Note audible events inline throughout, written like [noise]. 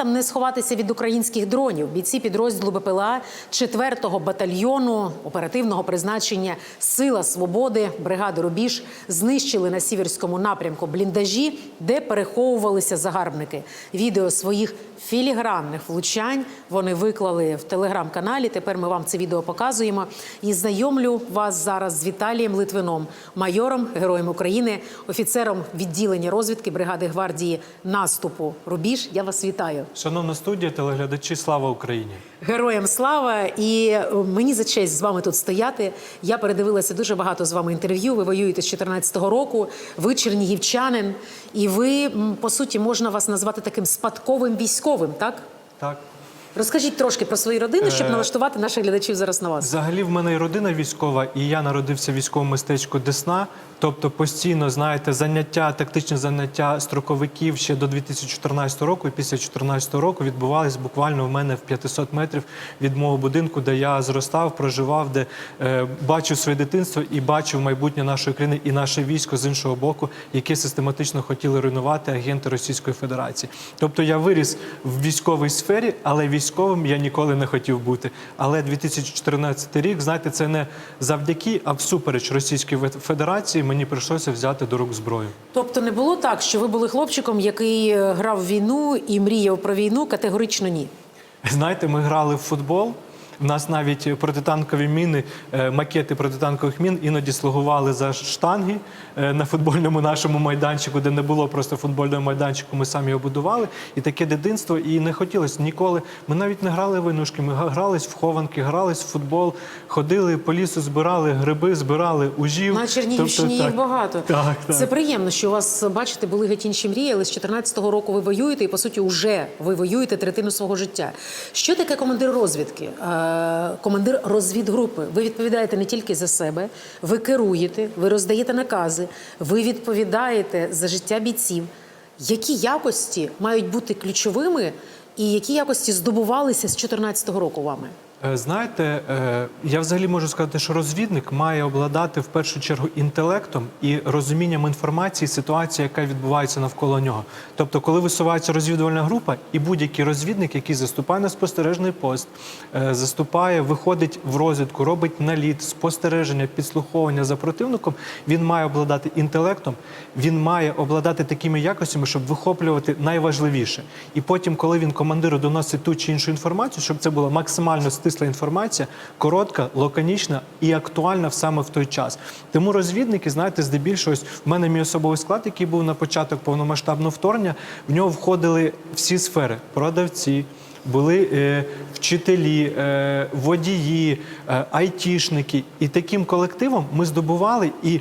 окупантам не сховатися від українських дронів. Бійці підрозділу БПЛА 4-го батальйону оперативного призначення Сила свободи бригади Рубіж знищили на сіверському напрямку бліндажі, де переховувалися загарбники. Відео своїх філігранних влучань вони виклали в телеграм-каналі. Тепер ми вам це відео показуємо. І знайомлю вас зараз з Віталієм Литвином, майором, героєм України, офіцером відділення розвідки бригади гвардії наступу Рубіж. Я вас вітаю. Шановна студія, телеглядачі, слава Україні! Героям слава! І е, мені за честь з вами тут стояти. Я передивилася дуже багато з вами інтерв'ю. Ви воюєте з 14-го року. Ви чернігівчанин, і ви по суті можна вас назвати таким спадковим військовим, так? Так, Розкажіть трошки про свою родину, щоб Е, налаштувати наших глядачів зараз на вас. взагалі в мене і родина військова, і я народився в військовому містечку Десна. Тобто постійно знаєте заняття, тактичні заняття строковиків ще до 2014 року. І після 2014 року відбувались буквально в мене в 500 метрів від мого будинку, де я зростав, проживав, де е, бачив своє дитинство і бачив майбутнє нашої країни і наше військо з іншого боку, яке систематично хотіли руйнувати агенти Російської Федерації. Тобто я виріс в військовій сфері, але військовим я ніколи не хотів бути. Але 2014 рік, знаєте, це не завдяки, а всупереч Російській Федерації мені прийшлося взяти до рук зброю. Тобто не було так, що ви були хлопчиком, який е, грав в війну і мріяв про війну, категорично ні. Знаєте, ми грали в футбол. У нас навіть протитанкові міни, е, макети протитанкових мін іноді слугували за штанги е, на футбольному нашому майданчику, де не було просто футбольного майданчику. Ми самі його будували. І таке дитинство, і не хотілося ніколи. Ми навіть не грали в інушки, ми грались в хованки, грались в футбол, ходили по лісу, збирали гриби, збирали ужів. На Чернігівщині Тобто, їх багато. Так, так. Це приємно, що у вас, бачите, були геть інші мрії, але з 14-го року ви воюєте, і по суті, вже ви воюєте третину свого життя. Що таке командир розвідки? Командир розвідгрупи. Ви відповідаєте не тільки за себе, ви керуєте, ви роздаєте накази, ви відповідаєте за життя бійців. Які якості мають бути ключовими, і які якості здобувалися з 14-го року вами? Е, Знаєте, е, я взагалі можу сказати, що розвідник має обладати в першу чергу інтелектом і розумінням інформації, ситуації, яка відбувається навколо нього. Тобто, коли висувається розвідувальна група, і будь-який розвідник, який заступає на спостережний пост, е, заступає, виходить в розвідку, робить наліт, спостереження, підслуховування за противником, він має обладати інтелектом, він має обладати такими якостями, щоб вихоплювати найважливіше. І потім, коли він командиру доносить ту чи іншу інформацію, щоб це була максимально стисла інформація, коротка, лаконічна і актуальна саме в той час. Тому розвідники, знаєте, здебільшого, в мене мій особовий склад, який був на початок повномасштабного вторгнення, в нього входили всі сфери: продавці. Були е, вчителі, е, водії, е, айтішники, і таким колективом ми здобували і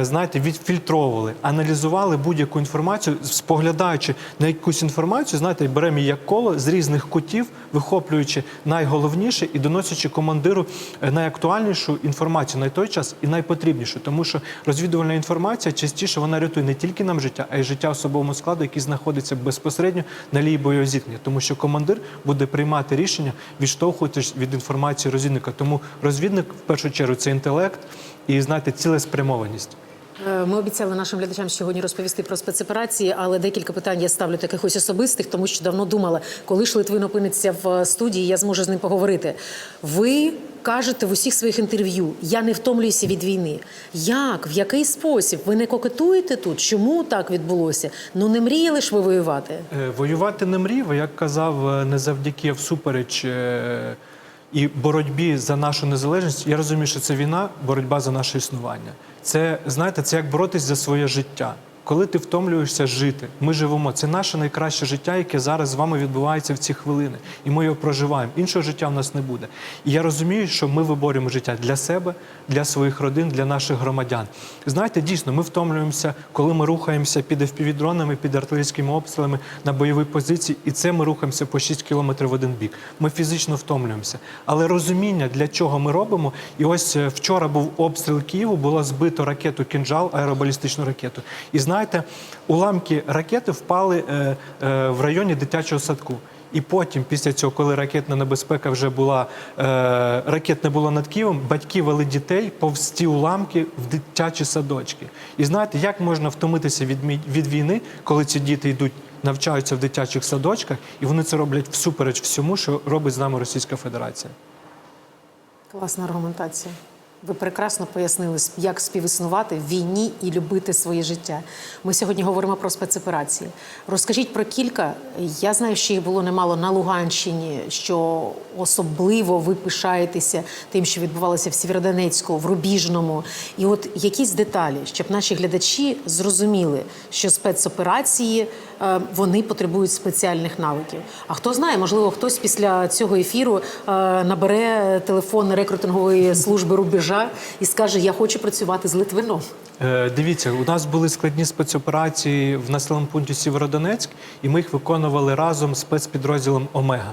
знаєте, відфільтровували, аналізували будь-яку інформацію, споглядаючи на якусь інформацію, знаєте, беремо її як коло з різних кутів, вихоплюючи найголовніше і доносячи командиру е, найактуальнішу інформацію на той час і найпотрібнішу, тому що розвідувальна інформація частіше вона рятує не тільки нам життя, а й життя особовому складу, який знаходиться безпосередньо на лії бойового зіткнення, тому що командир буде приймати рішення, відштовхуючись від інформації розвідника. Тому розвідник в першу чергу це інтелект і знаєте, цілеспрямованість. Е, Ми обіцяли нашим глядачам сьогодні розповісти про спецоперації, але декілька питань я ставлю таких ось особистих, тому що давно думала, коли ж Литвин опиниться в студії, я зможу з ним поговорити. Ви кажете в усіх своїх інтерв'ю: я не втомлююся від війни. Як? В який спосіб? Ви не кокетуєте тут? Чому так відбулося? Ну не мріяли ж ви воювати? Е, Воювати не мрів, як казав, е, не завдяки а всупереч е, і боротьбі за нашу незалежність. Я розумію, що це війна, боротьба за наше існування. Це знаєте, це як боротись за своє життя. Коли ти втомлюєшся жити, ми живемо. Це наше найкраще життя, яке зараз з вами відбувається в ці хвилини, і ми його проживаємо. Іншого життя в нас не буде. І я розумію, що ми виборюємо життя для себе, для своїх родин, для наших громадян. Знаєте, дійсно, ми втомлюємося, коли ми рухаємося під FPV-дронами, під артилерійськими обстрілами на бойові позиції, і це ми рухаємося по 6 кілометрів в один бік. Ми фізично втомлюємося. Але розуміння, для чого ми робимо, і ось е, вчора був обстріл Києву, було збито ракету кінжал, аеробалістичну ракету. І знаєте, уламки ракети впали е, е, в районі дитячого садку. І потім, після цього, коли ракетна небезпека вже була, е, ракет не було над Києвом, батьки вели дітей повз ті уламки в дитячі садочки. І знаєте, як можна втомитися від, від війни, коли ці діти йдуть навчаються в дитячих садочках, і вони це роблять всупереч всьому, що робить з нами Російська Федерація. Класна аргументація. Ви прекрасно пояснили, як співіснувати в війні і любити своє життя. Ми сьогодні говоримо про спецоперації. Розкажіть про кілька. Я знаю, що їх було немало на Луганщині, що особливо ви пишаєтеся тим, що відбувалося в Сєвєродонецьку, в Рубіжному. І от якісь деталі, щоб наші глядачі зрозуміли, що спецоперації вони потребують спеціальних навиків. А хто знає, можливо, хтось після цього ефіру е, набере телефон рекрутингової служби рубежа і скаже: Я хочу працювати з Литвином. Е, Дивіться, у нас були складні спецоперації в населеному пункті Сєвєродонецьк, і ми їх виконували разом з спецпідрозділом Омега.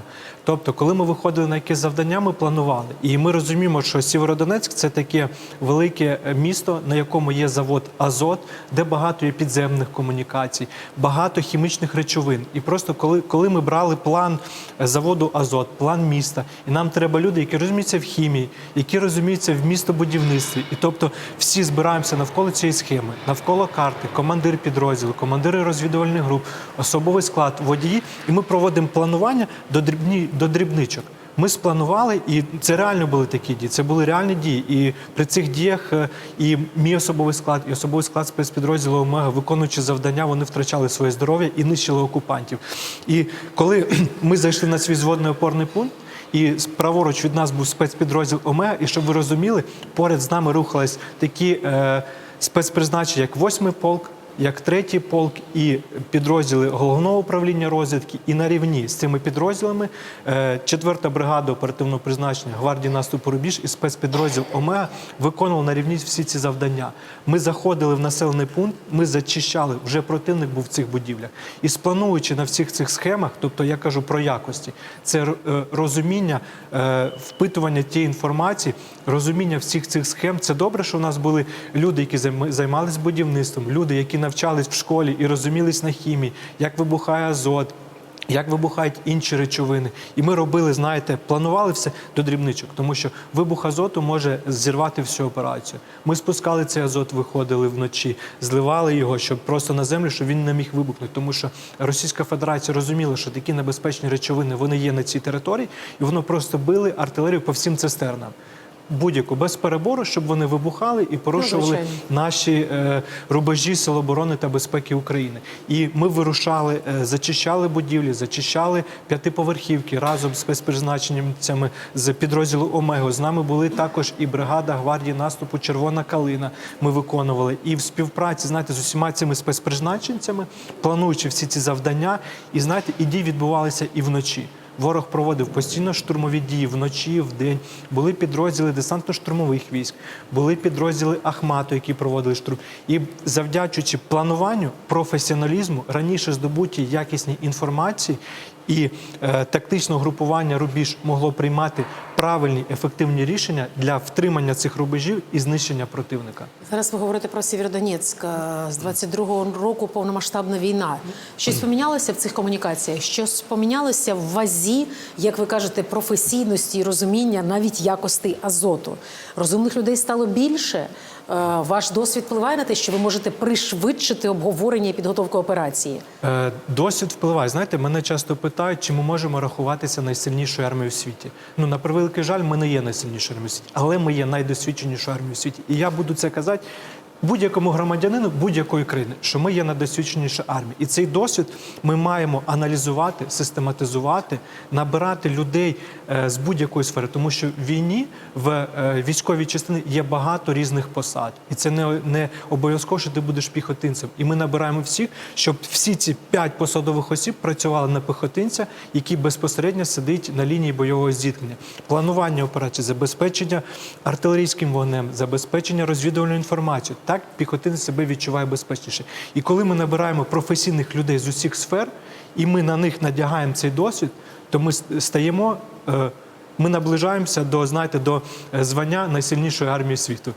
Тобто, коли ми виходили на якесь завдання, ми планували. І ми розуміємо, що Сєвєродонецьк це таке велике місто, на якому є завод Азот, де багато є підземних комунікацій, багато хімічних речовин. І просто коли, коли ми брали план заводу Азот, план міста, і нам треба люди, які розуміються в хімії, які розуміються в містобудівництві. І тобто всі збираємося навколо цієї схеми, навколо карти, командир підрозділу, командири розвідувальних груп, особовий склад, водії. І ми проводимо планування до дрібні до дрібничок. Ми спланували, і це реально були такі дії. Це були реальні дії. І при цих діях е, і мій особовий склад, і особовий склад спецпідрозділу Омега, виконуючи завдання, вони втрачали своє здоров'я і нищили окупантів. І коли [clears throat] ми зайшли на свій зводний опорний пункт. І праворуч від нас був спецпідрозділ Омега. І щоб ви розуміли, поряд з нами рухались такі е, спецпризначення, як восьмий полк, як третій полк і підрозділи головного управління розвідки, і на рівні з цими підрозділами е, четверта бригада оперативного призначення гвардії наступу Рубіж і спецпідрозділ Омега виконували на рівні всі ці завдання. Ми заходили в населений пункт, ми зачищали. Вже противник був в цих будівлях. І сплануючи на всіх цих схемах, тобто я кажу про якості, це е, розуміння, е, впитування тієї інформації, розуміння всіх цих схем. Це добре, що у нас були люди, які займалися будівництвом, люди, які навчались в школі і розумілись на хімії, як вибухає азот. Як вибухають інші речовини, і ми робили, знаєте, планували все до дрібничок, тому що вибух азоту може зірвати всю операцію. Ми спускали цей азот, виходили вночі, зливали його, щоб просто на землю, щоб він не міг вибухнути. Тому що Російська Федерація розуміла, що такі небезпечні речовини вони є на цій території, і воно просто били артилерію по всім цистернам. Будь-яку без перебору, щоб вони вибухали і порушували звичайно. наші е, рубежі Сил оборони та безпеки України. І ми вирушали, е, зачищали будівлі, зачищали п'ятиповерхівки разом з спецпризначенцями з підрозділу Омего. З нами були також і бригада гвардії наступу Червона калина. Ми виконували і в співпраці знаєте, з усіма цими спецпризначенцями, плануючи всі ці завдання, і знаєте, і дії відбувалися і вночі. Ворог проводив постійно штурмові дії вночі, вдень. Були підрозділи десантно-штурмових військ, були підрозділи Ахмату, які проводили штурм. І завдячуючи плануванню, професіоналізму, раніше здобуті якісні інформації і е, тактичного групування рубіж могло приймати правильні ефективні рішення для втримання цих рубежів і знищення противника. Зараз ви говорите про Сєвєродонецьк. Е, З 22-го року повномасштабна війна. Щось помінялося в цих комунікаціях? Щось помінялося в вазі, як ви кажете, професійності і розуміння навіть якостей азоту. Розумних людей стало більше. Е, Ваш досвід впливає на те, що ви можете пришвидшити обговорення і підготовку операції. Е, Досвід впливає. Знаєте, мене часто питають, чи ми можемо рахуватися найсильнішою армією в світі. Ну, на превеликий жаль, ми не є найсильнішою армією в світі, але ми є найдосвідченішою армією в світі. І я буду це казати будь-якому громадянину будь-якої країни, що ми є найдосвідченіша армія. І цей досвід ми маємо аналізувати, систематизувати, набирати людей е, з будь-якої сфери, тому що в війні в е, військовій частині є багато різних посад, і це не, не обов'язково, що ти будеш піхотинцем. І ми набираємо всіх, щоб всі ці п'ять посадових осіб працювали на піхотинця, який безпосередньо сидить на лінії бойового зіткнення. Планування операції, забезпечення артилерійським вогнем, забезпечення розвідувальною інформацією. Так піхотинець себе відчуває безпечніше. І коли ми набираємо професійних людей з усіх сфер, і ми на них надягаємо цей досвід, то ми стаємо. е, Ми наближаємося до знаєте, до е, звання найсильнішої армії світу.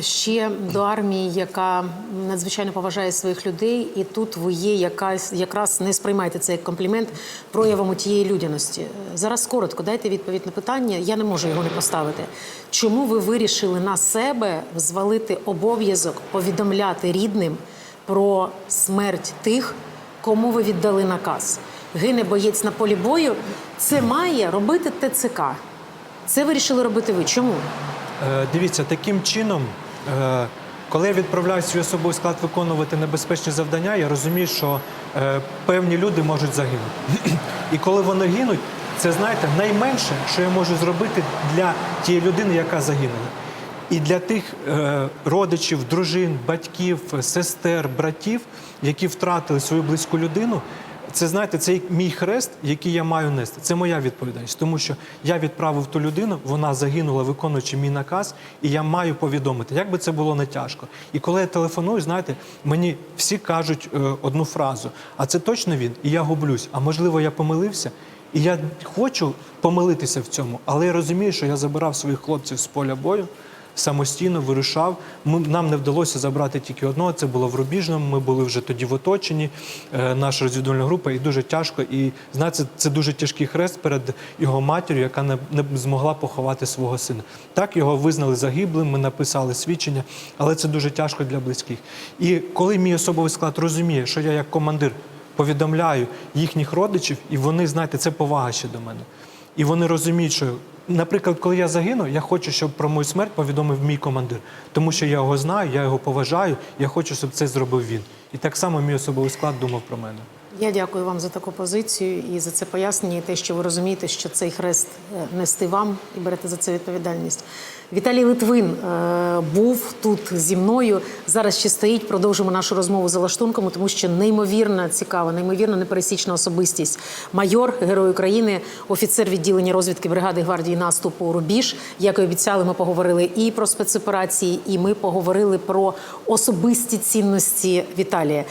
Ще до армії, яка надзвичайно поважає своїх людей, і тут ви є якась якраз не сприймайте це як комплімент проявом тієї людяності. Зараз коротко дайте відповідь на питання. Я не можу його не поставити. Чому ви вирішили на себе звалити обов'язок повідомляти рідним про смерть тих, кому ви віддали наказ. Гине боєць на полі бою. Це має робити ТЦК. Це вирішили робити ви. Чому? Е, Дивіться, таким чином, е, коли я відправляю свій особовий склад виконувати небезпечні завдання, я розумію, що е, певні люди можуть загинути. І коли вони гинуть, це знаєте, найменше, що я можу зробити для тієї людини, яка загинула. І для тих родичів, дружин, батьків, сестер, братів, які втратили свою близьку людину, це знаєте, це мій хрест, який я маю нести. Це моя відповідальність, тому що я відправив ту людину, вона загинула, виконуючи мій наказ, і я маю повідомити, як би це було не тяжко. І коли я телефоную, знаєте, мені всі кажуть е, одну фразу: а це точно він? І я гублюсь. А можливо, я помилився. І я хочу помилитися в цьому, але я розумію, що я забирав своїх хлопців з поля бою самостійно вирушав. Ми, нам не вдалося забрати тільки одного. Це було в Рубіжному. Ми були вже тоді в оточенні, е, наша розвідувальна група, і дуже тяжко. І знаєте, це дуже тяжкий хрест перед його матір'ю, яка не, не змогла поховати свого сина. Так його визнали загиблим. Ми написали свідчення, але це дуже тяжко для близьких. І коли мій особовий склад розуміє, що я як командир повідомляю їхніх родичів, і вони, знаєте, це повага ще до мене. І вони розуміють, що, наприклад, коли я загину, я хочу, щоб про мою смерть повідомив мій командир, тому що я його знаю, я його поважаю, я хочу, щоб це зробив він. І так само мій особовий склад думав про мене. Я дякую вам за таку позицію і за це пояснення, і те, що ви розумієте, що цей хрест е, нести вам і берете за це відповідальність. Віталій Литвин е, був тут зі мною. Зараз ще стоїть. Продовжимо нашу розмову за лаштунками, тому що неймовірна цікава, неймовірно непересічна особистість. Майор, герой України, офіцер відділення розвідки бригади гвардії наступу Рубіж. Як і обіцяли, ми поговорили і про спецоперації, і ми поговорили про особисті цінності Віталія.